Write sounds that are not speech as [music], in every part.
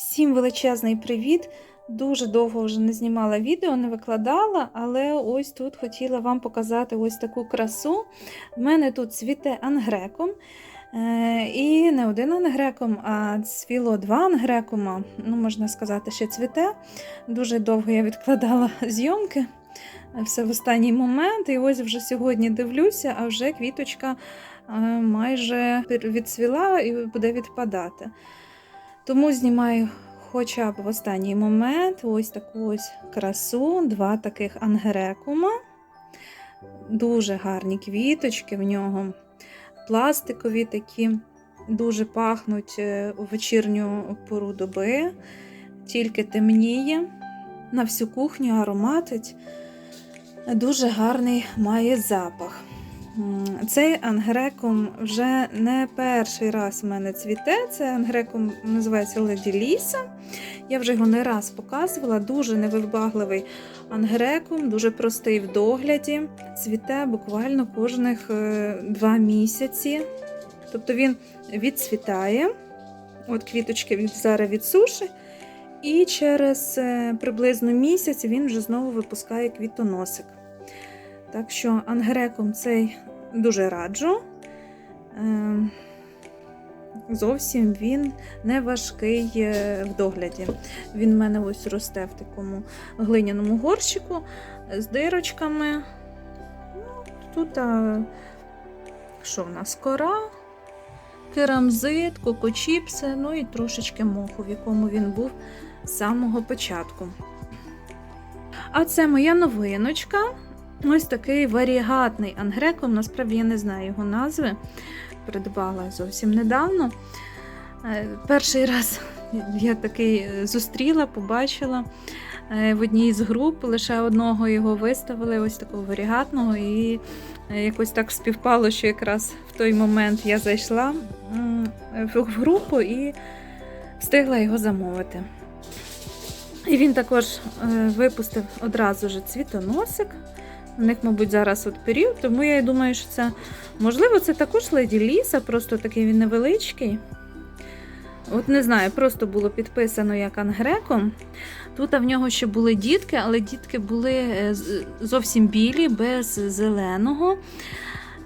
Всім величезний привіт! Дуже довго вже не знімала відео, не викладала, але ось тут хотіла вам показати ось таку красу. У мене тут цвіте ангреком. Е, І не один ангреком, а цвіло два ангрекома. Ну, можна сказати, ще цвіте. Дуже довго я відкладала [laughs] зйомки. Все в останній момент. І ось вже сьогодні дивлюся, а вже квіточка е, майже відцвіла і буде відпадати. Тому знімаю хоча б в останній момент ось таку ось красу, два таких ангерекума. Дуже гарні квіточки в нього, пластикові такі, дуже пахнуть е, у вечірню пору доби, тільки темніє. На всю кухню ароматить. Дуже гарний має запах. Цей ангрекум вже не перший раз в мене цвіте. Це ангрекум називається Леді Ліса. Я вже його не раз показувала. Дуже невибагливий ангрекум, дуже простий в догляді. Цвіте буквально кожних е, два місяці. Тобто він відцвітає. От квіточки від зараз від. І через е, приблизно місяць він вже знову випускає квітоносик. Так що ангреком цей дуже раджу. Е, Зовсім він не важкий е, в догляді. Він в мене ось росте в такому глиняному горщику з дирочками. Ну, Тут а, що в нас? Кора, керамзит, кокочіпси, ну і трошечки моху, в якому він був з самого початку. А це моя новиночка. Ось такий варігатний ангреком. Насправді я не знаю його назви. Придбала зовсім недавно. Е, Перший раз я такий е, зустріла, побачила е, в одній з груп, лише одного його виставили, ось такого варігатного, і якось так співпало, що якраз в той момент я зайшла в групу і встигла його замовити. І він також випустив одразу ж цвітоносик. У них, мабуть, зараз от період, тому я думаю, що це можливо, це також леді ліса, просто такий він невеличкий. От не знаю, просто було підписано як ангреком. Тут в нього ще були дітки, але дітки були е, зовсім білі, без зеленого.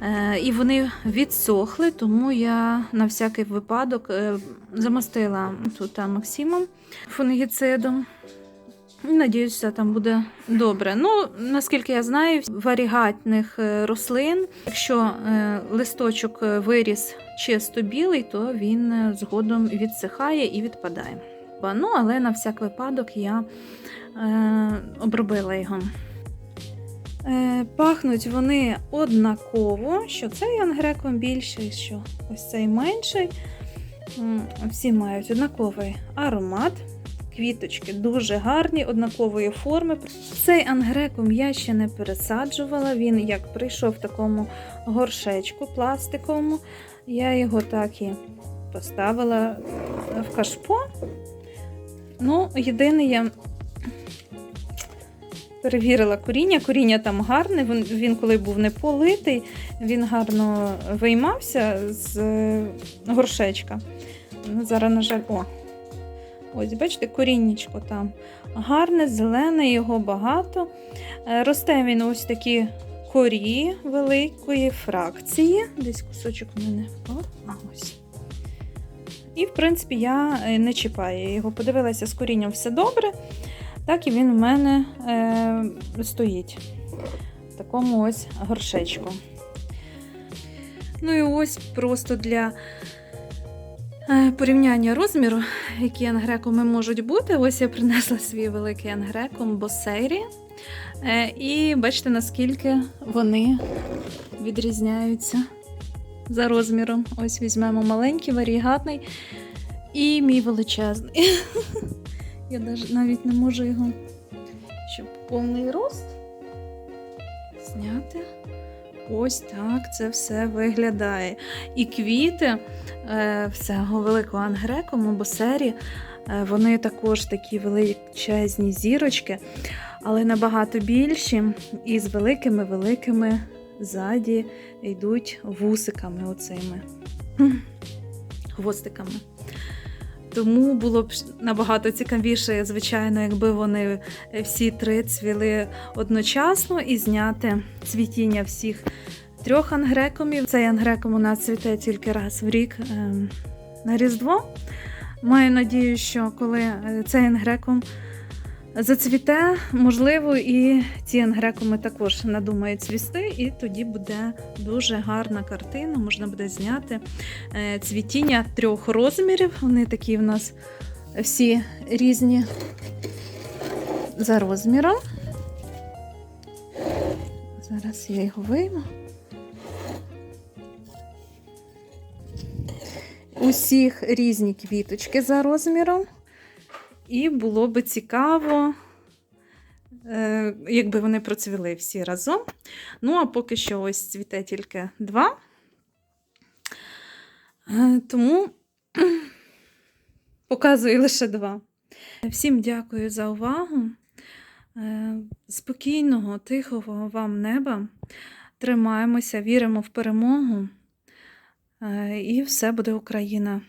Е, І вони відсохли, тому я на всякий випадок е, замостила тут Максимом фунгіцидом. Надіюсь, все там буде добре. Ну, наскільки я знаю, варігатних е, рослин, якщо е, листочок е, виріс чисто білий, то він згодом відсихає і відпадає. Ну, але на всяк випадок я е, обробила його. Е, пахнуть вони однаково, що цей ангреком більший, що ось цей менший. Всі мають однаковий аромат. Квіточки дуже гарні, однакової форми. Цей ангрекум я ще не пересаджувала. Він як прийшов в такому горшечку пластиковому. Я його так і поставила в кашпо. Ну, єдине, я перевірила коріння. Коріння там гарне. Він, він коли був не политий, він гарно виймався з е, горшечка. Ну, Зараз, на жаль, о, Ось, бачите, коріннячко там гарне, зелене, його багато. Е, Росте він ось такі корі великої фракції. Десь кусочок в мене впав. Ось. І, в принципі, я е, не чіпаю його. Подивилася, з корінням все добре. Так і він у мене е, стоїть в такому ось горшечку. Ну і ось просто для порівняння розміру, які ангрекуми можуть бути. Ось я принесла свій великий ангрекум Босейрі. Е, І бачите, наскільки вони відрізняються за розміром. Ось візьмемо маленький, варігатний і мій величезний. [laughs] Я навіть не можу його, щоб повний рост зняти. Ось так це все виглядає. І квіти е, всього великого ангрекому, босері, е, вони також такі величезні зірочки, але набагато більші і з великими-великими ззаді йдуть вусиками оцими хвостиками. Тому було б набагато цікавіше, звичайно, якби вони е, всі три цвіли одночасно і зняти цвітіння всіх трьох ангрекомів. Цей ангреком у нас цвіте тільки раз в рік ем, на Різдво. Маю надію, що коли е, цей ангреком зацвіте, можливо, і ці ангрекоми також надумають цвісти, і тоді буде дуже гарна картина. Можна буде зняти е, цвітіння трьох розмірів. Вони такі в нас всі різні за розміром. Зараз я його вийму. Усіх різні квіточки за розміром. І було би цікаво, е, якби вони процвіли всі разом. Ну, а поки що ось цвіте тільки два. Е, Тому [clears throat] показую лише два. Всім дякую за увагу. Е, Спокійного, тихого вам неба. Тримаємося, віримо в перемогу. І все буде Україна.